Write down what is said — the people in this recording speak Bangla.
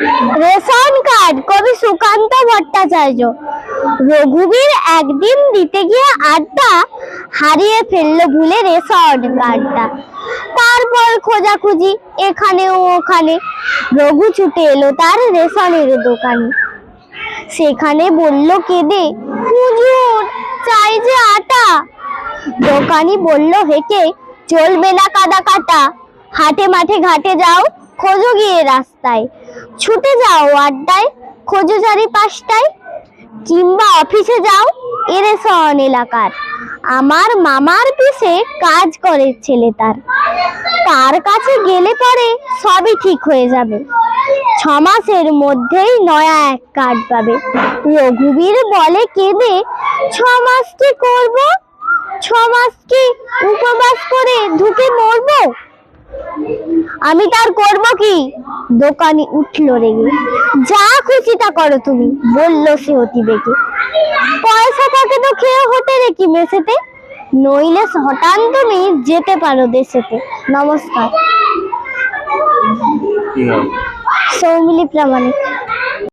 রেশন কার্ড কবি সুকান্ত ভট্টাচার্য। রঘুবীর একদিন দিতে গিয়ে আড্ডা হারিয়ে ফেলল ভুলে রেশন কার্ডটা। তারপর খোঁজাখুঁজি এখানে ওখানে। রঘু ছুটে এলো তার রেশনের দোকানে। সেখানে বলল, কেঁদে, হুজুর, চাই যে আটা। দোকানি বলল, হেঁকে চলবে না কাদা কাটা। হাটে মাঠে ঘাটে যাও খোঁজো গিয়ে রাস্তায়। ছুটে যাও আড্ডায়, খোঁজো চারি পাঁচটায় কিংবা অফিসে যাও এরেসন এলাকার। আমার মামার পিছে কাজ করে ছেলে তার। তার কাছে গেলে পরে সবই ঠিক হয়ে যাবে। ছ মাসের মধ্যেই নয়া এক কার্ড পাবে। রঘুবীর বলে কেঁদে, ছ মাস কি করব? ছ মাস কি উপবাস করে ধুকে মরবো? আমি তার করব কি? দোকানি উঠল রেগে। যা খুশি তা করো তুমি বলল সে অতি বেগে পয়সা থাকে তো খেয়ে হতে রে কি মেসেতে? নইলে হঠাৎ তুমি যেতে পারো দেশেতে। নমস্কার। সৌমিলি প্রামাণিক।